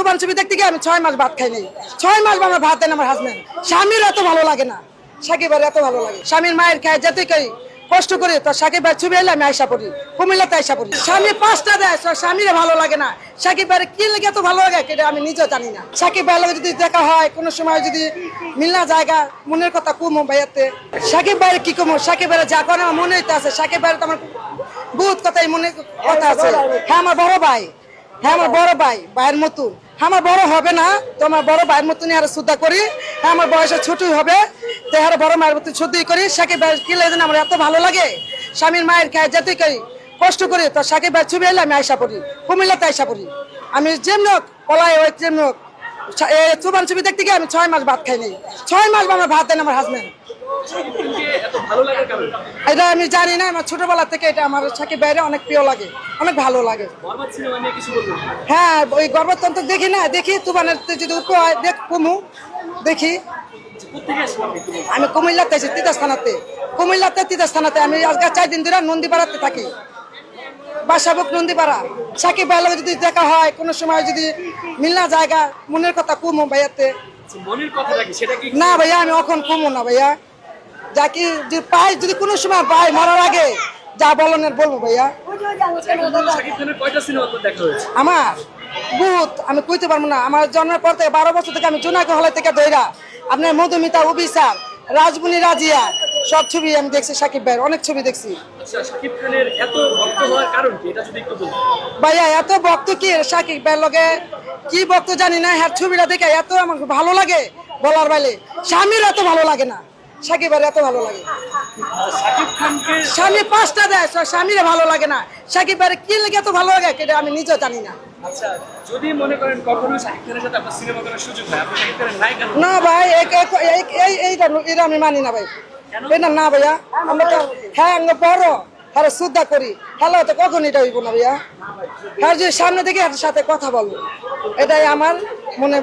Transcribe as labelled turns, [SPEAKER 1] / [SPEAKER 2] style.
[SPEAKER 1] সুবান ছবি দেখতে গিয়ে আমি ছয় মাস ভাত খাই নাই ছয় মাস আমার ভাত দেন আমার হাজবেন্ড স্বামীর এত ভালো লাগে না। সাকিবের এত ভালো লাগে। স্বামীর মায়ের খায় যেতে কই? কষ্ট করি। তো সাকিব ভাই ছবি এলে আমি আইসা পড়ি। কুমিল্লাতে আইসা পড়ি। স্বামী পাঁচটা দেয় স্বামীর ভালো লাগে না। সাকিব ভাইয়ের কি লেগে এত ভালো লাগে এটা আমি নিজেও জানি না। সাকিব ভাইয়ের লগে যদি দেখা হয় কোনো সময় যদি মিলনা জায়গা মনের কথা কুমো ভাইয়াতে। সাকিব ভাইয়ের কি কমো? সাকিব ভাইয়ের যা করে আমার মনে হইতে আছে। সাকিব ভাইয়ের তো আমার বহুত কথাই মনে কথা আছে। হ্যাঁ আমার বড় ভাই। হ্যাঁ আমার বড় ভাই ভাইয়ের হ্যাঁ, আমার বড় হবে না, তো আমার বড় ভাইয়ের মতনই আর শ্রদ্ধা করি। হ্যাঁ আমার বয়সে ছোটই হবে, তো আর বড় মায়ের মতন শুদ্ধই করি। সাকিব ভাই, কি লাগে আমার এত ভালো লাগে। স্বামীর মায়ের খায় যেতে করি, কষ্ট করি, তো সাকিব ভাই ছবি এলে আমি আইসা পড়ি, কুমিল্লাতে আইসা পড়ি। আমি যেমন হোক পলাই ওই যেমন হোক চুবান ছবি দেখতে গিয়ে আমি ছয় মাস ভাত খাই নাই ছয় মাস আমার ভাত দেন আমার হাজবেন্ড এটা আমি জানি না আমার ছোটবেলা থেকে এটা আমার সাকিব ভাইয়ের অনেক প্রিয় লাগে অনেক ভালো লাগে। হ্যাঁ ওই গর্বতন্ত্র দেখি না দেখি তুবানের যদি উপ হয় দেখ কুমু দেখি।
[SPEAKER 2] বলুন।
[SPEAKER 1] আমি কুমিল্লাতে আছি তিতাস থানাতে। কুমিল্লাতে তিতাস থানাতে আমি আজকে চার দিন ধরে নন্দীপাড়াতে থাকি। বাসাবুক নন্দীপাড়া। সাকিব ভাইয়ের লগে যদি দেখা হয় কোনো সময় যদি মিলনা জায়গা মনের কথা কুমু ভাইয়াতে
[SPEAKER 2] আচ্ছা,
[SPEAKER 1] না ভাইয়া আমি এখন কুমু না ভাইয়া। যা কি যদি পাই যদি কোনো সময় পাই মরার আগে যা বলনের বলব ভাইয়া। আমার বহুত আমি কইতে পারব না। আমার জন্মের পর থেকে বারো বছর থেকে আমি জোনাকি হলে থেকে দইরা আপনার মধুমিতা অভিসার রাজবুনি রাজিয়া সব ছবি আমি দেখছি সাকিব ভাইয়ের অনেক ছবি দেখছি।
[SPEAKER 2] আচ্ছা
[SPEAKER 1] ভাইয়া এত ভক্ত কি সাকিব ভাইয়ের লগে? কি ভক্ত জানি না হ্যাঁ ছবিটা দেখে এত আমার ভালো লাগে বলার বাইলে স্বামীর এত ভালো লাগে না। সাকিব ভাইয়ের এত ভালো লাগে। স্বামী পাঁচটা দেয় স্বামীর ভালো লাগে না। সাকিব ভাইয়ের কি লেগে এত ভালো লাগে এটা আমি নিজেও জানি না।
[SPEAKER 2] আচ্ছা যদি মনে করেন কখনো শাকিব খানের সাথে আপনার সিনেমা করার সুযোগ হয় আপনি শাকিব খানের নায়িকা
[SPEAKER 1] না ভাই এই- এই- এই- এই এইটা এটা আমি মানি না ভাই। এটা না ভাইয়া আমরা তো হ্যাঁ আমরা বড়। হ্যাঁ শ্রদ্ধা করি। হ্যালো তো কখন এটা হইব না ভাইয়া। হ্যাঁ যদি সামনে থেকে সাথে কথা বলব এটাই আমার মনে